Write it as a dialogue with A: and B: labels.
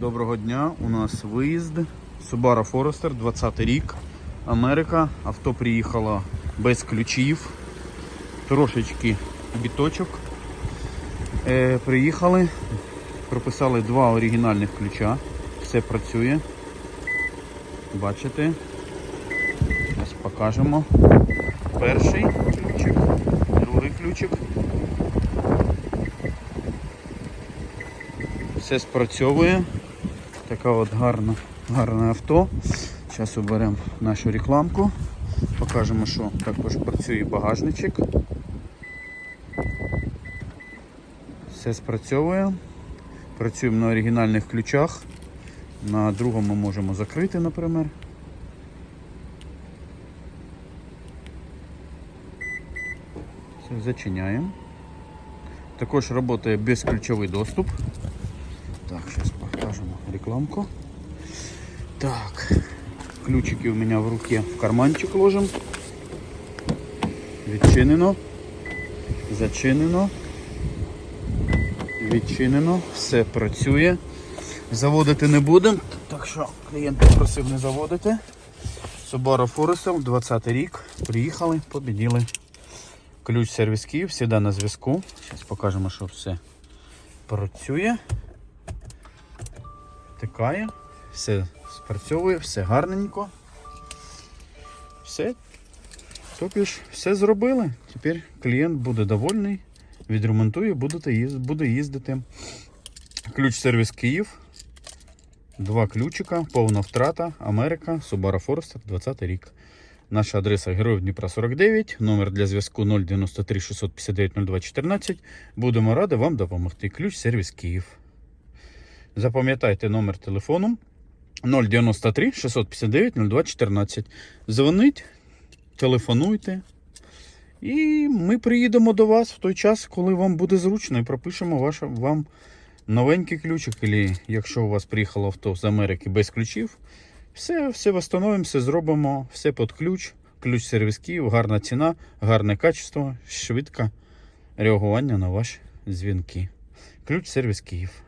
A: Доброго дня. У нас виїзд. Subaru Forester, 20 рік. Америка. Авто приїхало без ключів. Трошечки біточок. Е, приїхали. Прописали два оригінальних ключа. Все працює. Бачите. Зараз покажемо. Перший ключик, другий ключик. Все спрацьовує. Така от гарна, гарне авто. Зараз оберемо нашу рекламку. Покажемо, що також працює багажничок. Все спрацьовує. Працюємо на оригінальних ключах. На другому можемо закрити, наприклад. Все, зачиняємо. Також працює безключовий доступ. Так, рекламку. Так, ключики у меня в руке в карманчик ложим. Відчинено. Зачинено. Відчинено. Все працює. Заводити не будемо, так що клієнт попросив не заводити. Subaru Forester, 20 рік. Приїхали, побіділи. Ключ сервіс Київ, всегда на зв'язку. Зараз покажемо, що все працює втикає, все спрацьовує, все гарненько. Все. Тобто ж все зробили. Тепер клієнт буде довольний, відремонтує, буде їздити. Ключ сервіс Київ. Два ключика, повна втрата, Америка, Subaru Forester, 20 рік. Наша адреса Героїв Дніпра 49, номер для зв'язку 093 659 02 14. Будемо раді вам допомогти. Ключ сервіс Київ. Запам'ятайте номер телефону 093 659 02 14. Дзвоніть, телефонуйте. І ми приїдемо до вас в той час, коли вам буде зручно, і пропишемо ваш, вам новенький ключик. Або якщо у вас приїхало авто з Америки без ключів, все, все встановимо, все зробимо, все під ключ. Ключ сервіс Київ, гарна ціна, гарне качество, швидке реагування на ваші дзвінки. Ключ сервіс Київ.